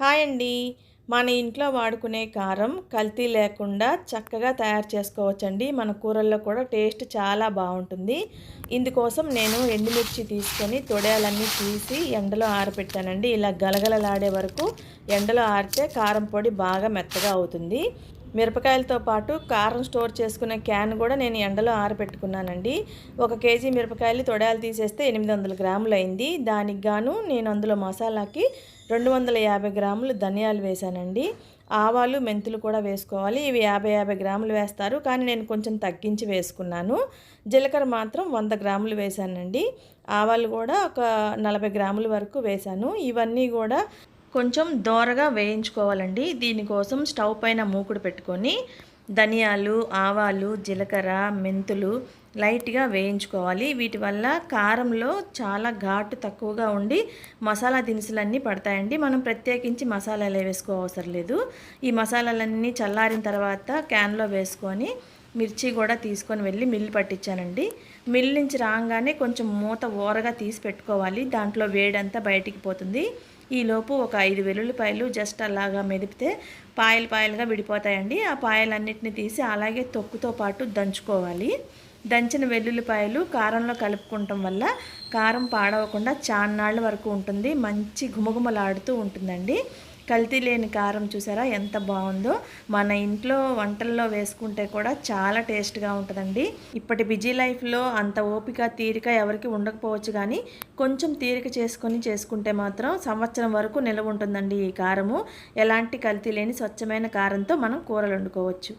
Hi అండి. మన ఇంట్లో వాడుకునే కారం కల్తీ లేకుండా చక్కగా తయారు చేసుకోవచ్చండి. మన కూరల్లో కూడా టేస్ట్ చాలా బాగుంటుంది. ఇందుకోసం నేను ఎండుమిర్చి తీసుకొని తొడయాలన్నీ తీసి ఎండలో ఆరబెట్టానండి ఇలా గలగలలాడే వరకు ఎండలో ఆరితే కారం పొడి బాగా మెత్తగా అవుతుంది. మిరపకాయలతో పాటు కారం స్టోర్ చేసుకునే క్యాన్ కూడా నేను ఎండలో ఆరబెట్టుకున్నానండి. ఒక కేజీ మిరపకాయలు తొడాలు తీసేస్తే ఎనిమిది వందల గ్రాములు అయింది. దానికి గాను నేను అందులో మసాలాకి రెండు వందల యాభై గ్రాములు ధనియాలు వేశానండి. ఆవాలు మెంతులు కూడా వేసుకోవాలి. ఇవి యాభై యాభై గ్రాములు వేస్తారు. కానీ నేను కొంచెం తగ్గించి వేసుకున్నాను. జీలకర్ర మాత్రం వంద గ్రాములు వేశానండి. ఆవాలు కూడా ఒక నలభై గ్రాముల వరకు వేశాను. ఇవన్నీ కూడా కొంచెం దోరగా వేయించుకోవాలండి. దీనికోసం స్టవ్ పైన మూకుడు పెట్టుకొని ధనియాలు ఆవాలు జీలకర్ర మెంతులు లైట్గా వేయించుకోవాలి. వీటి వల్ల కారంలో చాలా ఘాటు తక్కువగా ఉండి మసాలా దినుసులన్నీ పడతాయండి. మనం ప్రత్యేకించి మసాలాలు వేసుకోవసరం లేదు. ఈ మసాలాలన్నీ చల్లారిన తర్వాత క్యాన్లో వేసుకొని మిర్చి కూడా తీసుకొని వెళ్ళి మిల్లు పట్టించానండి. మిల్లు నుంచి రాగానే కొంచెం మూత ఓరగా తీసి పెట్టుకోవాలి. దాంట్లో వేడంతా బయటికి పోతుంది. ఈలోపు ఒక ఐదు వెల్లుల్లిపాయలు జస్ట్ అలాగా మెదిపితే పాయలు పాయలుగా విడిపోతాయండి. ఆ పాయలన్నిటిని తీసి అలాగే తొక్కుతో పాటు దంచుకోవాలి. దంచిన వెల్లుల్లిపాయలు కారంలో కలుపుకుంటాం వల్ల కారం పాడవకుండా చాన్నాళ్ళ వరకు ఉంటుంది. మంచి గుమగుమలాడుతూ ఉంటుందండి. కల్తీ లేని కారం చూసారా? ఎంత బాగుందో. మన ఇంట్లో వంటల్లో వేసుకుంటే కూడా చాలా టేస్ట్గా ఉంటుందండి. ఇప్పటి బిజీ లైఫ్లో అంత ఓపిక తీరిక ఎవరికి ఉండకపోవచ్చు కానీ కొంచెం తీరిక చేసుకొని చేసుకుంటే మాత్రం సంవత్సరం వరకు నిలవ ఉంటుందండి ఈ కారము. ఎలాంటి కల్తీ లేని స్వచ్ఛమైన కారంతో మనం కూరలు వండుకోవచ్చు.